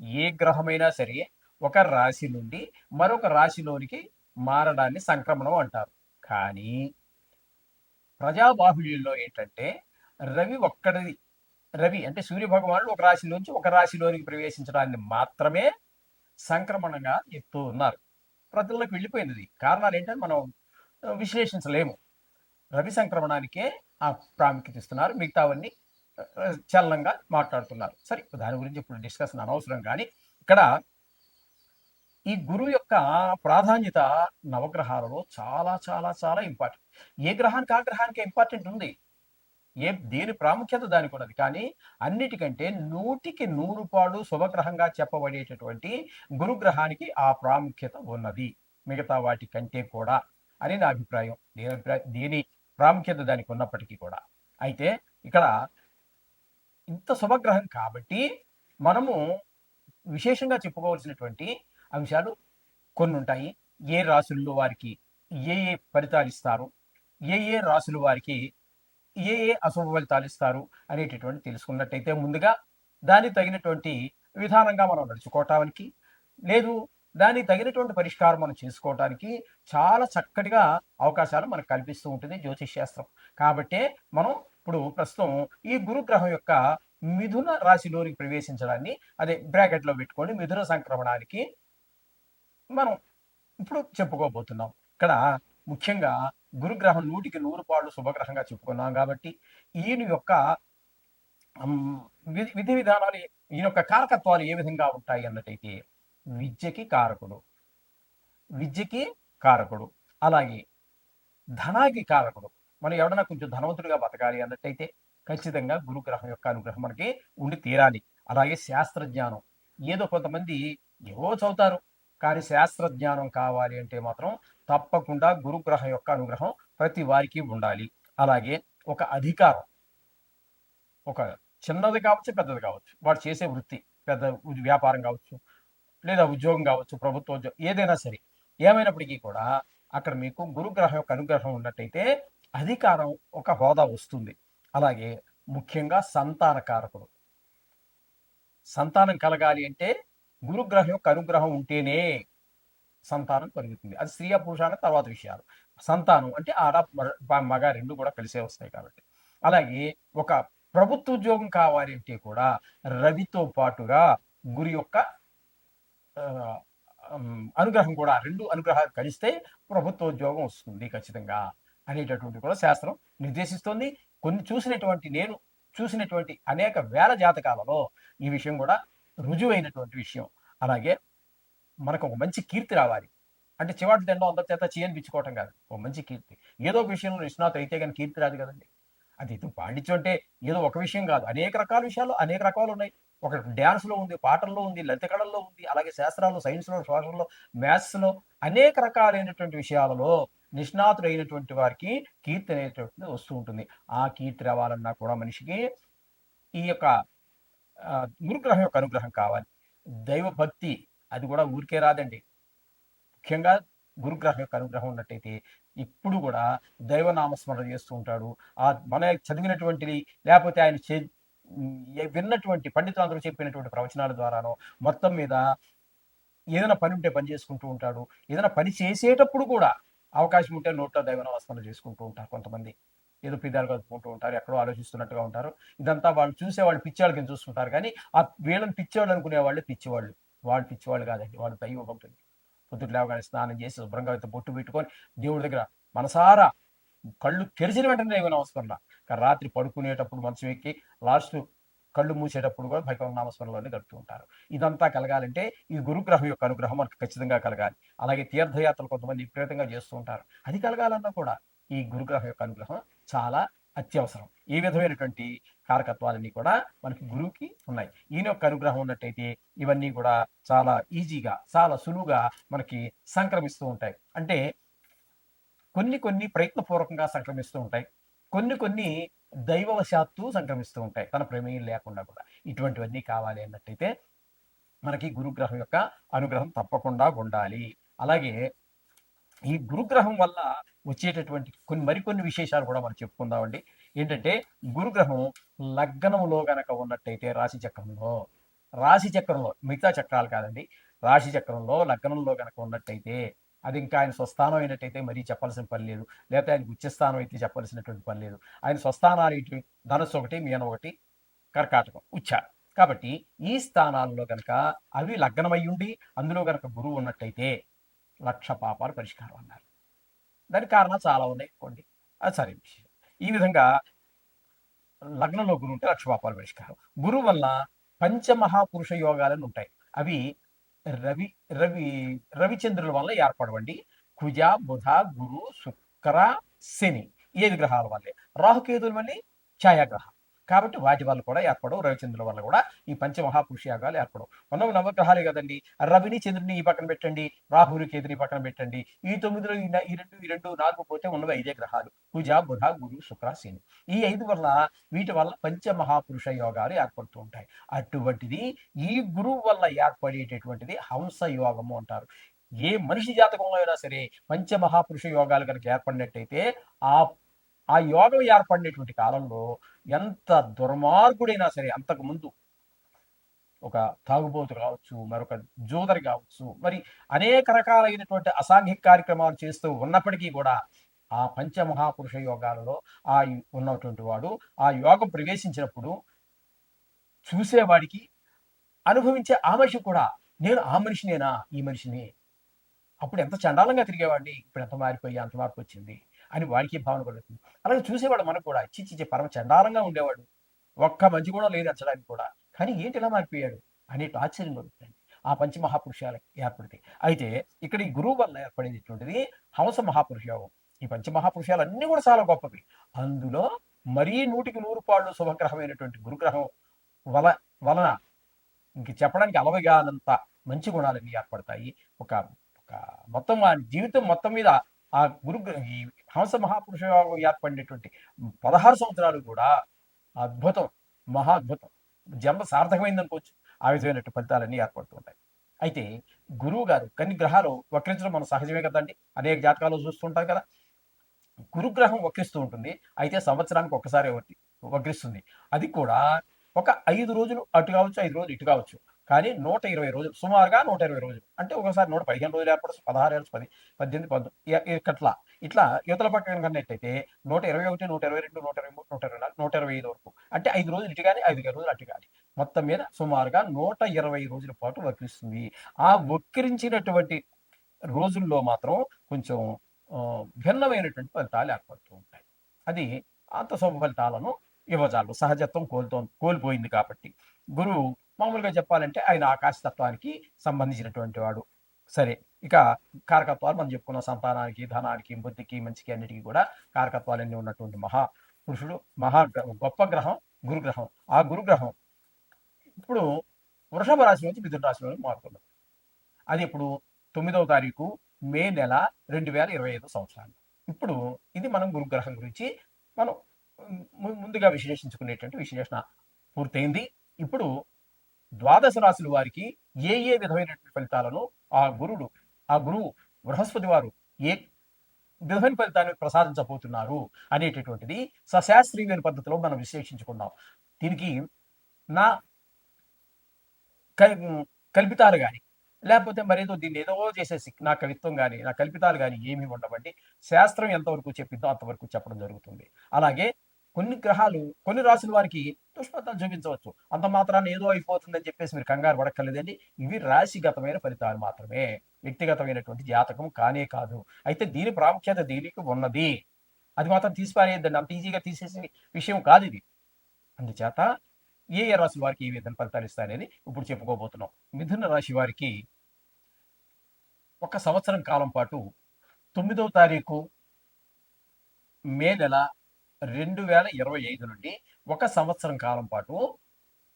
ఏ గ్రహమైనా సరే ఒక రాశి నుండి మరొక రాశిలోనికి మారడాన్ని సంక్రమణం అంటారు. కానీ ప్రజాబాహుళ్యంలో ఏంటంటే రవి ఒక్కడిది రవి అంటే సూర్య భగవానుడు ఒక రాశిలోంచి ఒక రాశిలోనికి ప్రవేశించడాన్ని మాత్రమే సంక్రమణంగా చెప్తూ ఉన్నారు. ప్రజల్లోకి వెళ్ళిపోయింది కారణాలు ఏంటంటే మనం విశ్లేషించలేము. రవి సంక్రమణానికే ఆ ప్రాముఖ్యత ఇస్తున్నారు. మిగతావన్నీ చలనంగా మాట్లాడుతున్నారు. సరే దాని గురించి ఇప్పుడు డిస్కషన్ అనవసరం కానీ ఇక్కడ ఈ గురువు యొక్క ప్రాధాన్యత నవగ్రహాలలో చాలా చాలా చాలా ఇంపార్టెంట్ ఏ గ్రహానికి ఆ గ్రహానికి ఇంపార్టెంట్ ఉంది? ఏ దేని ప్రాముఖ్యత దానికి ఉన్నది? కానీ అన్నిటికంటే నూటికి నూరు పాడు శుభగ్రహంగా చెప్పబడేటటువంటి గురుగ్రహానికి ఆ ప్రాముఖ్యత ఉన్నది. మిగతా వాటి కంటే కూడా అని నా అభిప్రాయం. దేని అభిప్రాయం? దేని ప్రాముఖ్యత దానికి ఉన్నప్పటికీ కూడా. అయితే ఇక్కడ ఇంత శుభగ్రహం కాబట్టి మనము విశేషంగా చెప్పుకోవాల్సినటువంటి అంశాలు కొన్ని ఉంటాయి ఏ రాసుల్లో వారికి ఏ ఏ ఫలితాలు ఇస్తారు? ఏ ఏ రాశులు వారికి ఏ ఏ అశుభ ఫలితాలు ఇస్తారు అనేటటువంటి తెలుసుకున్నట్టయితే ముందుగా దానికి తగినటువంటి విధానంగా మనం నడుచుకోవటానికి లేదు దానికి తగినటువంటి పరిష్కారం మనం చేసుకోవటానికి చాలా చక్కటిగా అవకాశాలు మనకు కల్పిస్తూ ఉంటుంది జ్యోతిష్ శాస్త్రం. కాబట్టే మనం ఇప్పుడు ప్రస్తుతం ఈ గురుగ్రహం యొక్క మిథున రాశిలోనికి ప్రవేశించడాన్ని అదే బ్రాకెట్లో పెట్టుకొని మిథున సంక్రమణానికి మనం ఇప్పుడు చెప్పుకోబోతున్నాం. ఇక్కడ ముఖ్యంగా గురుగ్రహం నూటికి నూరు పాళ్ళు శుభగ్రహంగా చెప్పుకున్నాం కాబట్టి ఈయన యొక్క విధి విధి విధానాలు ఈయన యొక్క కారకత్వాలు ఏ విధంగా ఉంటాయి అన్నట్టయితే విద్యకి కారకుడు విద్యకి కారకుడు అలాగే ధనానికి కారకుడు మనం ఎవడన్నా కొంచెం ధనవంతుడిగా బతకాలి అన్నట్టయితే ఖచ్చితంగా గురుగ్రహం యొక్క అనుగ్రహం మనకి ఉండి తీరాలి. అలాగే శాస్త్రజ్ఞానం. ఏదో కొంతమంది ఏవో చదువుతారు. కానీ శాస్త్రజ్ఞానం కావాలి అంటే మాత్రం తప్పకుండా గురుగ్రహం యొక్క అనుగ్రహం ప్రతి వారికి ఉండాలి. అలాగే ఒక అధికారం. ఒక చిన్నది కావచ్చు పెద్దది కావచ్చు. వాడు చేసే వృత్తి పెద్ద వ్యాపారం కావచ్చు లేదా ఉద్యోగం కావచ్చు ప్రభుత్వ ఉద్యోగం ఏదైనా సరే. ఏమైనప్పటికీ కూడా అక్కడ మీకు గురుగ్రహం యొక్క అనుగ్రహం ఉన్నట్టయితే అధికారం ఒక హోదా వస్తుంది. అలాగే ముఖ్యంగా సంతాన కారకుడు సంతానం కలగాలి అంటే గురుగ్రహం యొక్క అనుగ్రహం ఉంటేనే సంతానం కలుగుతుంది. అది స్త్రీ పురుషాన తర్వాత విషయాలు. సంతానం అంటే ఆడ మగ రెండు కూడా కలిసే వస్తాయి కాబట్టి. అలాగే ఒక ప్రభుత్వ ఉద్యోగం కావాలి అంటే కూడా రవితో పాటుగా గురి యొక్క అనుగ్రహం కూడా రెండు అనుగ్రహాలు కలిస్తే ప్రభుత్వ ఉద్యోగం వస్తుంది ఖచ్చితంగా. అనేటటువంటి కూడా శాస్త్రం నిర్దేశిస్తోంది. కొన్ని చూసినటువంటి నేను చూసినటువంటి అనేక వేల జాతకాలలో ఈ విషయం కూడా రుజువైనటువంటి విషయం. అలాగే మనకు ఒక మంచి కీర్తి రావాలి. అంటే చివాటి దండం అందరి చేత చేయనిపించుకోవటం కాదు. ఒక మంచి కీర్తి. ఏదో ఒక విషయంలో నిష్ణాత అయితే కానీ కీర్తి రాదు కదండి. అది ఇది పాండిత్యం అంటే ఏదో ఒక విషయం కాదు. అనేక రకాల విషయాలు అనేక రకాలు ఉన్నాయి. ఒక డ్యాన్స్లో ఉంది పాటల్లో ఉంది లలిత కళల్లో ఉంది అలాగే శాస్త్రాల్లో సైన్స్లో సోషల్లో మ్యాథ్స్లో అనేక రకాలైనటువంటి విషయాలలో నిష్ణాతుడైనటువంటి వారికి కీర్తి అనేటువంటిది వస్తూ ఉంటుంది. ఆ కీర్తి రావాలన్నా కూడా మనిషికి ఈ యొక్క గురుగ్రహం యొక్క అనుగ్రహం కావాలి. దైవభక్తి అది కూడా ఊరికే రాదండి. ముఖ్యంగా గురుగ్రహం యొక్క అనుగ్రహం ఉన్నట్టయితే ఇప్పుడు కూడా దైవనామస్మరణ చేస్తూ ఉంటాడు. ఆ మన చదివినటువంటిది లేకపోతే ఆయన చే- విన్నటువంటి పండితులందరూ చెప్పినటువంటి ప్రవచనాల ద్వారానో మొత్తం మీద ఏదైనా పని ఉంటే పని చేసుకుంటూ ఉంటాడు. ఏదైనా పని చేసేటప్పుడు కూడా అవకాశం ఉంటే నోట్లో దైవనామస్మరణ చేసుకుంటూ ఉంటారు కొంతమంది. ఏదో పిదాలు కలుపుకుంటూ ఉంటారు ఎక్కడో ఆలోచిస్తున్నట్టుగా ఉంటారు. ఇదంతా వాళ్ళు చూసే వాళ్ళు పిచ్చాళ్ళ కింద చూస్తుంటారు కానీ ఆ వీళ్ళని పిచ్చేవాళ్ళు అనుకునే వాళ్ళు పిచ్చివాళ్ళు. వాళ్ళు పిచ్చివాళ్ళు కాదండి. వాళ్ళు దైవ భక్తులు. పొద్దుట లేవగానే స్నానం చేసి శుభ్రంగా అయితే బొట్టు పెట్టుకొని దేవుడి దగ్గర మనసారా కళ్ళు తెరిచిన వెంటనే దైవ నమస్మరణ కానీ రాత్రి పడుకునేటప్పుడు మంచం ఎక్కి లాస్ట్ కళ్ళు మూసేటప్పుడు కూడా భగవన్ నామస్మరణలోనే గడుపుతూ ఉంటారు. ఇదంతా కలగాలంటే ఈ గురుగ్రహం యొక్క అనుగ్రహం మనకు ఖచ్చితంగా కలగాలి. అలాగే తీర్థయాత్రలు కొంతమంది విపరీతంగా చేస్తూ ఉంటారు. అది కలగాలన్నా కూడా ఈ గురుగ్రహం యొక్క అనుగ్రహం చాలా అత్యవసరం. ఈ విధమైనటువంటి కారకత్వాలన్నీ కూడా మనకి గురువుకి ఉన్నాయి. ఈయన యొక్క అనుగ్రహం ఉన్నట్టయితే ఇవన్నీ కూడా చాలా ఈజీగా చాలా సులువుగా మనకి సంక్రమిస్తూ ఉంటాయి. అంటే కొన్ని కొన్ని ప్రయత్నపూర్వకంగా సంక్రమిస్తూ ఉంటాయి. కొన్ని కొన్ని దైవవశాత్తు సంక్రమిస్తూ ఉంటాయి. తన ప్రమేయం లేకుండా కూడా. ఇటువంటివన్నీ కావాలి అన్నట్టయితే మనకి గురుగ్రహం యొక్క అనుగ్రహం తప్పకుండా ఉండాలి. అలాగే ఈ గురుగ్రహం వల్ల వచ్చేటటువంటి కొన్ని మరికొన్ని విశేషాలు కూడా మనం చెప్పుకుందామండి. ఏంటంటే గురుగ్రహం లగ్నంలో గనక ఉన్నట్టయితే రాశి చక్రంలో రాశి చక్రంలో మిగతా చక్రాలు కాదండి. రాశి చక్రంలో లగ్నంలో గనక ఉన్నట్టయితే అది ఇంకా ఆయన స్వస్థానం అయినట్టయితే మరీ చెప్పాల్సిన పని లేదు. లేకపోతే ఆయనకు ఉచ్చస్థానం అయితే చెప్పాల్సినటువంటి పని లేదు. ఆయన స్వస్థానాలు ఇటు ధనస్సు ఒకటి మీన ఒకటి కర్కాటకం ఉచ్చ కాబట్టి ఈ స్థానాల్లో కనుక అవి లగ్నమై ఉండి అందులో కనుక గురువు ఉన్నట్టయితే లక్ష పాపాలు పరిష్కారం అన్నారు. దానికి కారణాలు చాలా ఉన్నాయి. కొన్ని అది సరే విషయం ఈ విధంగా లగ్నంలో గురువు ఉంటే లక్ష పాపాలు పరిష్కారం. గురువు వల్ల పంచమహాపురుష యోగాలను ఉంటాయి. అవి రవి రవి రవిచంద్రుల వల్ల ఏర్పడవండి. కుజ బుధ గురు శుక్ర శని. ఈ ఐదు గ్రహాల వల్లే. రాహుకేతులు మళ్ళీ ఛాయాగ్రహం. కాబట్టి వాటి వల్ల కూడా ఏర్పడవు రవిచంద్రుల వల్ల కూడా ఈ పంచమహాపురుష యాగాలు ఏర్పడవు మనం నవగ్రహాలే కదండి రవిని చంద్రుని ఈ పక్కన పెట్టండి రాహుని కేతుని పక్కన పెట్టండి ఈ తొమ్మిదిలో ఈ ఈ రెండు ఈ రెండు నాలుగు పోతే ఉన్నవి ఐదే గ్రహాలు కుజ బుధ గురు శుక్ర శని. ఈ ఐదు వల్ల వీటి వల్ల పంచమహాపురుష యోగాలు ఏర్పడుతూ ఉంటాయి. అటువంటిది ఈ గురువు వల్ల ఏర్పడేటటువంటిది హంస యోగము అంటారు. ఏ మనిషి జాతకంలో అయినా సరే పంచమహాపురుష యోగాలు కనుక ఏర్పడినట్టయితే ఆ ఆ యోగం ఏర్పడినటువంటి కాలంలో ఎంత దుర్మార్గుడైనా సరే అంతకు ముందు ఒక తాగుబోతు కావచ్చు మరొక జోదరి కావచ్చు మరి అనేక రకాలైనటువంటి అసాంఘిక కార్యక్రమాలు చేస్తూ ఉన్నప్పటికీ కూడా ఆ పంచమహాపురుష యోగాలలో ఆ ఉన్నటువంటి వాడు ఆ యోగం ప్రవేశించినప్పుడు చూసేవాడికి అనుభవించే ఆ మనిషి కూడా నేను ఆ మనిషినేనా? ఈ మనిషిని? అప్పుడు ఎంత చండాలంగా తిరిగేవాడిని ఇప్పుడు ఎంత మారిపోయి అంత మార్పు వచ్చింది. అని వాడికి భావన కలుగుతుంది. అలాగే చూసేవాడు మనకు కూడా చిచ్చి పరమ చండాలంగా ఉండేవాడు. ఒక్క మంచి కూడా లేదు అచ్చడానికి కూడా. కానీ ఏంటి ఇలా మారిపోయాడు? అనేటి ఆశ్చర్యం కలుగుతుంది. ఆ పంచమహాపురుషాలకు ఏర్పడితే. అయితే ఇక్కడ ఈ గురువు వల్ల ఏర్పడేటటువంటిది హంస మహాపురుష ఈ పంచమహాపురుషాలు అన్ని కూడా చాలా గొప్పవి. అందులో మరీ నూటికి నూరు పాళ్ళు శుభగ్రహమైనటువంటి గురుగ్రహం వల వలన ఇంక చెప్పడానికి అలవగానంత మంచి గుణాలన్నీ ఏర్పడతాయి. ఒక ఒక మొత్తం జీవితం మొత్తం మీద ఆ గురు ఈ హంస మహాపురుష ఏర్పడినటువంటి పదహారు సంవత్సరాలు కూడా అద్భుతం మహా అద్భుతం. జన్మ సార్థకమైంది అనుకోవచ్చు ఆ విధమైనటువంటి ఫలితాలన్నీ ఏర్పడుతుంటాయి అయితే గురువు గారు కొన్ని గ్రహాలు వక్రించడం మనం సహజమే కదండి. అనేక జాతకాలు చూస్తుంటాం కదా. గురుగ్రహం వక్రిస్తూ ఉంటుంది. అయితే సంవత్సరానికి ఒక్కసారి వక్రిస్తుంది. అది కూడా ఒక ఐదు రోజులు అటు కావచ్చు ఐదు రోజులు ఇటు కావచ్చు. కానీ నూట ఇరవై రోజులు సుమారుగా నూట ఇరవై రోజులు. అంటే ఒకసారి నూట పదిహేను రోజులు ఏర్పడచ్చు పదహారు ఏళ్ళు పది పద్దెనిమిది పంతొమ్మిది ఇట్లా ఇట్లా యువతల పక్కన కన్నట్టయితే నూట ఇరవై ఒకటి నూట ఇరవై రెండు నూట ఇరవై మూడు నూట ఇరవై నాలుగు నూట ఇరవై ఐదు వరకు. అంటే ఐదు రోజులు ఇటు కానీ ఐదు రోజులు అటు కానీ మొత్తం మీద సుమారుగా నూట ఇరవై రోజుల పాటు వక్రిస్తుంది ఆ వక్రించినటువంటి రోజుల్లో మాత్రం కొంచెం భిన్నమైనటువంటి ఫలితాలు ఏర్పడుతూ ఉంటాయి. అది అంత శుభ ఫలితాలను ఇవ్వజాలు సహజత్వం కోల్తో కోల్పోయింది కాబట్టి. గురువు మామూలుగా చెప్పాలంటే ఆయన ఆకాశతత్వానికి సంబంధించినటువంటి వాడు. సరే ఇక కారకత్వాలు మనం చెప్పుకున్న. సంతానానికి ధనానికి బుద్ధికి మంచికి అన్నిటికీ కూడా కారకత్వాలన్నీ ఉన్నటువంటి మహా పురుషుడు మహా గొప్ప గ్రహం గురుగ్రహం. ఆ గురుగ్రహం ఇప్పుడు వృషభ రాశి నుంచి మిథున రాశిలోకి మారుతుంది. అది ఇప్పుడు తొమ్మిదవ తారీఖు మే నెల రెండు వేల ఇరవై ఐదు సంవత్సరాలు. ఇప్పుడు ఇది మనం గురుగ్రహం గురించి మనం ముందుగా విశ్లేషించుకునేటువంటి విశ్లేషణ పూర్తయింది. ఇప్పుడు ద్వాదశ రాశుల వారికి ఏ ఏ విధమైనటువంటి ఫలితాలను ఆ గురుడు ఆ గురువు బృహస్పతి వారు ఏ విధమైన ఫలితాన్ని ప్రసాదించబోతున్నారు అనేటటువంటిది సశాస్త్రీయమైన పద్ధతిలో మనం విశ్లేషించుకుందాం. దీనికి నా కల్పితాలు కానీ లేకపోతే మరేదో దీన్ని ఏదో చేసేసి నా కవిత్వం కానీ నా కల్పితాలు కానీ ఏమీ ఉండవండి. శాస్త్రం ఎంతవరకు చెప్పిందో అంతవరకు చెప్పడం జరుగుతుంది. అలాగే కొన్ని గ్రహాలు కొన్ని రాసుల వారికి దుష్ఫలితాలు చూపించవచ్చు. అంత మాత్రాన్ని ఏదో అయిపోతుందని చెప్పేసి మీరు కంగారు పడక్కర్లేదండి. ఇవి రాశిగతమైన ఫలితాలు మాత్రమే. వ్యక్తిగతమైనటువంటి జాతకం కానే కాదు. అయితే దీని ప్రాముఖ్యత దీనికి ఉన్నది. అది మాత్రం తీసిపారేయద్దండి. అంత ఈజీగా తీసేసే విషయం కాదు ఇది. అందుచేత ఏ ఏ రాశి వారికి ఏ విధంగా ఫలితాలు ఇస్తాయనేది ఇప్పుడు చెప్పుకోబోతున్నాం. మిథున రాశి వారికి ఒక సంవత్సరం కాలం పాటు తొమ్మిదవ తారీఖు మే నెల రెండు వేల ఇరవై ఐదు నుండి ఒక సంవత్సరం కాలం పాటు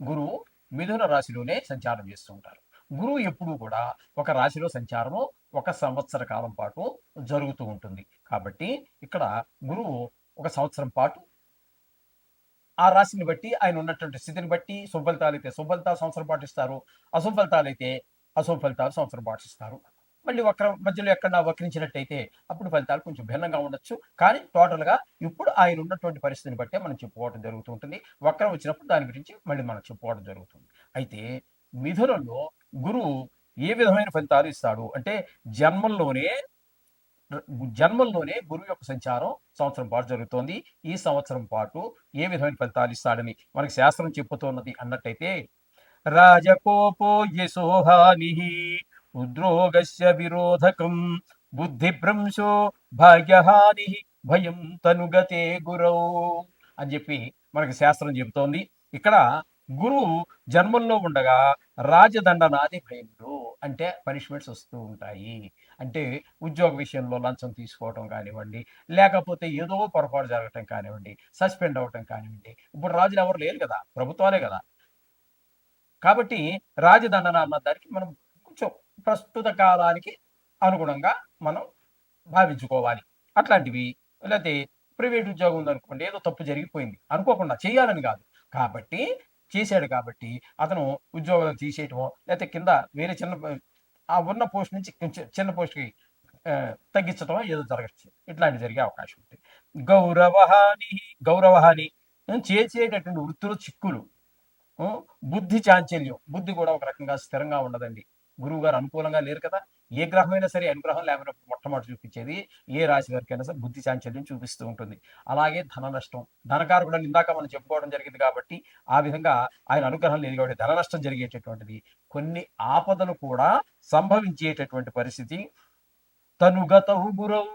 గురువు మిథున రాశిలోనే సంచారం చేస్తూ ఉంటారు. గురువు ఎప్పుడూ కూడా ఒక రాశిలో సంచారము ఒక సంవత్సర కాలం పాటు జరుగుతూ ఉంటుంది. కాబట్టి ఇక్కడ గురువు ఒక సంవత్సరం పాటు ఆ రాశిని బట్టి ఆయన ఉన్నటువంటి స్థితిని బట్టి శుభఫలితాలు అయితే శుభఫలితాలు సంవత్సరం పాటిస్తారు అశుభ ఫలితాలు అయితే అశుభ ఫలితాలు సంవత్సరం పాటిస్తారు. మళ్ళీ వక్ర మధ్యలో ఎక్కడన్నా వక్రించినట్టయితే అప్పుడు ఫలితాలు కొంచెం భిన్నంగా ఉండొచ్చు. కానీ టోటల్గా ఇప్పుడు ఆయన ఉన్నటువంటి పరిస్థితిని బట్టే మనం చెప్పుకోవడం జరుగుతూ ఉంటుంది వక్రం వచ్చినప్పుడు దాని గురించి మళ్ళీ మనం చెప్పుకోవడం జరుగుతుంది. అయితే మిథునంలో గురువు ఏ విధమైన ఫలితాలు ఇస్తాడు? అంటే జన్మంలోనే జన్మంలోనే గురువు యొక్క సంచారం సంవత్సరం పాటు జరుగుతోంది. ఈ సంవత్సరం పాటు ఏ విధమైన ఫలితాలు ఇస్తాడని మనకి శాస్త్రం చెప్పుతోన్నది అన్నట్టయితే రాజకోపో యశోహాని ఉద్రోగస్య విరోధకం బుద్ధిభ్రంశో భాగ్యహాని భయం తనుగతే గురౌ అని చెప్పి మనకి శాస్త్రం చెబుతోంది. ఇక్కడ గురువు జన్మంలో ఉండగా రాజదండనాది భయములు అంటే పనిష్మెంట్స్ వస్తూ ఉంటాయి. అంటే ఉద్యోగ విషయంలో లంచం తీసుకోవటం కానివ్వండి లేకపోతే ఏదో పొరపాటు జరగటం కానివ్వండి సస్పెండ్ అవ్వటం కానివ్వండి ఇప్పుడు రాజులు ఎవరు లేరు కదా ప్రభుత్వాలే కదా. కాబట్టి రాజదండన అన్న దానికి మనం కొంచెం ప్రస్తుత కాలానికి అనుగుణంగా మనం భావించుకోవాలి. అట్లాంటివి లేకపోతే ప్రైవేట్ ఉద్యోగం ఉందనుకోండి ఏదో తప్పు జరిగిపోయింది. అనుకోకుండా చేయాలని కాదు. కాబట్టి చేశాడు కాబట్టి అతను ఉద్యోగం తీసేయటమో లేకపోతే కింద వేరే చిన్న ఆ ఉన్న పోస్ట్ నుంచి కొంచెం చిన్న పోస్ట్కి తగ్గించడం ఏదో జరగచ్చు. ఇట్లాంటి జరిగే అవకాశం ఉంది. గౌరవహాని గౌరవహాని చేసేటటువంటి వృత్తులు చిక్కులు. బుద్ధి చాంచల్యం. బుద్ధి కూడా ఒక రకంగా స్థిరంగా ఉండదండి. గురువు గారు అనుకూలంగా లేరు కదా ఏ గ్రహమైనా సరే అనుగ్రహం లేకపోయినప్పుడు మొట్టమొదటి చూపించేది ఏ రాశి వారికైనా సరే బుద్ధి చాంచల్యం చూపిస్తూ ఉంటుంది. అలాగే ధన నష్టం ధనకారకుడు ఇందాక మనం చెప్పుకోవడం జరిగింది కాబట్టి ఆ విధంగా ఆయన అనుగ్రహం లేదు కాబట్టి ధన నష్టం జరిగేటటువంటిది కొన్ని ఆపదలు కూడా సంభవించేటటువంటి పరిస్థితి. తనుగత గురవు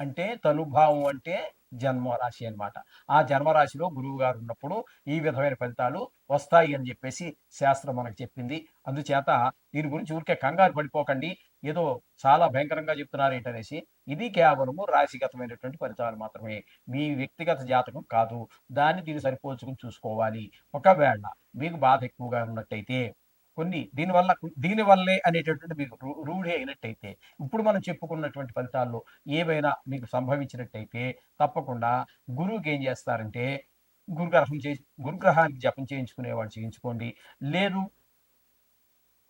అంటే తనుభావం అంటే జన్మరాశి అనమాట ఆ జన్మరాశిలో గురువు గారు ఉన్నప్పుడు ఈ విధమైన ఫలితాలు వస్తాయి అని చెప్పేసి శాస్త్రం మనకు చెప్పింది. అందుచేత దీని గురించి ఊరికే కంగారు పడిపోకండి. ఏదో చాలా భయంకరంగా చెప్తున్నారు ఏంటనేసి ఇది కేవలము రాశిగతమైనటువంటి ఫలితాలు మాత్రమే. మీ వ్యక్తిగత జాతకం కాదు. దాన్ని దీన్ని సరిపోల్చుకుని చూసుకోవాలి. ఒకవేళ మీకు బాధ ఎక్కువగా ఉన్నట్టయితే కొన్ని దీనివల్ల దీనివల్లే అనేటటువంటి మీకు రూఢి అయినట్టయితే ఇప్పుడు మనం చెప్పుకున్నటువంటి ఫలితాల్లో ఏవైనా మీకు సంభవించినట్టయితే తప్పకుండా గురువుకి ఏం చేస్తారంటే గురుగ్రహం చే గురుగ్రహానికి జపం చేయించుకునేవాడు చేయించుకోండి. లేదు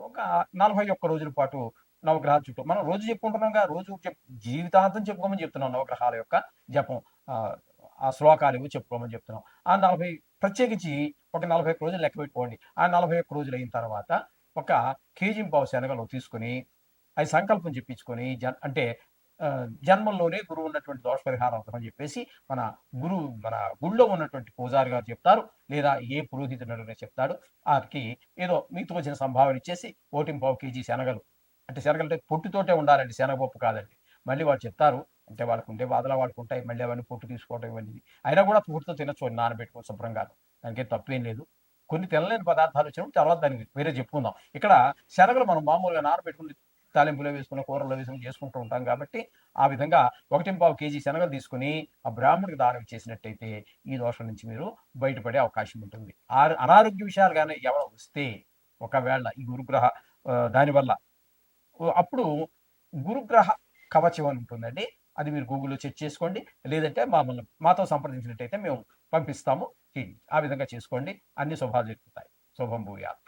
ఒక నలభై ఒక్క రోజుల పాటు నవగ్రహాల చుట్టూ మనం రోజు చెప్పుకుంటున్నాం రోజు జీవితాంతం చెప్పుకోమని చెప్తున్నాం నవగ్రహాల యొక్క జపం. ఆ శ్లోకాలు ఇవి చెప్పుకోమని చెప్తున్నాం. ఆ నలభై ప్రత్యేకించి ఒక నలభై ఒక్క రోజులు లెక్క పెట్టుకోండి. ఆ నలభై ఒక్క రోజులు అయిన తర్వాత ఒక కేజీ పావు శనగలు తీసుకుని అది సంకల్పం చెప్పించుకొని జన్ అంటే జన్మంలోనే గురువు ఉన్నటువంటి దోష పరిహారం అని చెప్పేసి మన గురువు మన గుళ్ళో ఉన్నటువంటి పూజారి గారు చెప్తారు. లేదా ఏ పురోహితుడు చెప్తాడు. వారికి ఏదో మీకు వచ్చిన సంభావన ఇచ్చేసి ఓటింగ్ పావు కేజీ శనగలు. అంటే శనగలు అంటే పొట్టుతోటే ఉండాలండి. శనగపప్పు కాదండి. మళ్ళీ వారు చెప్తారు అంటే వాళ్ళకు ఉండే బాధలు వాళ్ళకు ఉంటాయి మళ్ళీ అవన్నీ పొట్టు తీసుకోవడం ఇవన్నీ. అయినా కూడా పూర్తితో తినచ్చు నానబెట్టుకో శుభ్రంగా. దానికే తప్పేం లేదు. కొన్ని తినలేని పదార్థాలు వచ్చినప్పుడు తర్వాత దానికి వేరే చెప్పుకుందాం. ఇక్కడ శనగలు మనం మామూలుగా నానబెట్టుకుని తాలింపులో వేసుకుని కూరలో వేసుకుని చేసుకుంటూ ఉంటాం కాబట్టి ఆ విధంగా ఒకటి పావు కేజీ శనగలు తీసుకుని ఆ బ్రాహ్మణుడికి దానం చేసినట్టయితే ఈ దోషం నుంచి మీరు బయటపడే అవకాశం ఉంటుంది. ఆ అనారోగ్య విషయాలు కానీ ఎవరు వస్తే ఒకవేళ ఈ గురుగ్రహ దానివల్ల. అప్పుడు గురుగ్రహ కవచం అని ఉంటుందండి. అది మీరు గూగుల్లో చెక్ చేసుకోండి. లేదంటే మమ్మల్ని మాతో సంప్రదించినట్టయితే మేము పంపిస్తాము. ఆ విధంగా చేసుకోండి. అన్ని శుభాలు జరుగుతాయి. శుభం భూయాలు